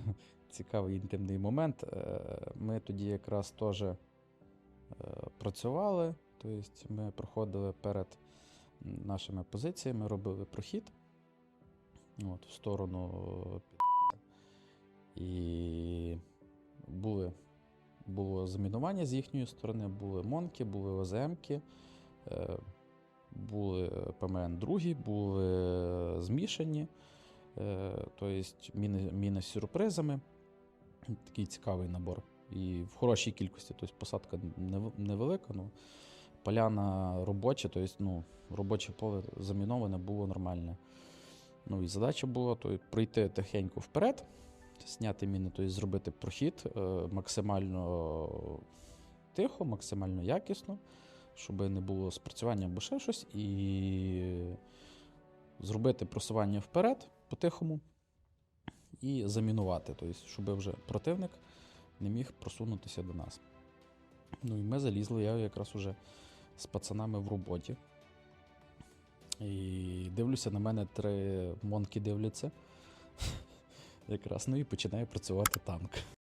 цікавий інтимний момент. Е, Ми тоді якраз теж е, працювали, тобто ми проходили перед нашими позиціями, робили прохід от, в сторону. І були, було замінування з їхньої сторони, були монки, були ОЗМки, е, були ПМН другі, були змішані. Е, Тобто міни, міни з сюрпризами. Такий цікавий набор. І в хорошій кількості. Тобто посадка невелика, ну, поляна робоча, тобто, ну, робоче поле заміноване було нормальне. Ну і задача була то, пройти тихенько вперед, зняти міни, тобто зробити прохід е, максимально тихо, максимально якісно, щоб не було спрацювання або ще щось, і зробити просування вперед по-тихому і замінувати, тобто, щоб вже противник не міг просунутися до нас. Ну і ми залізли, я якраз уже з пацанами в роботі. І дивлюся, на мене три монки дивляться. Якраз, ну і починає працювати танк.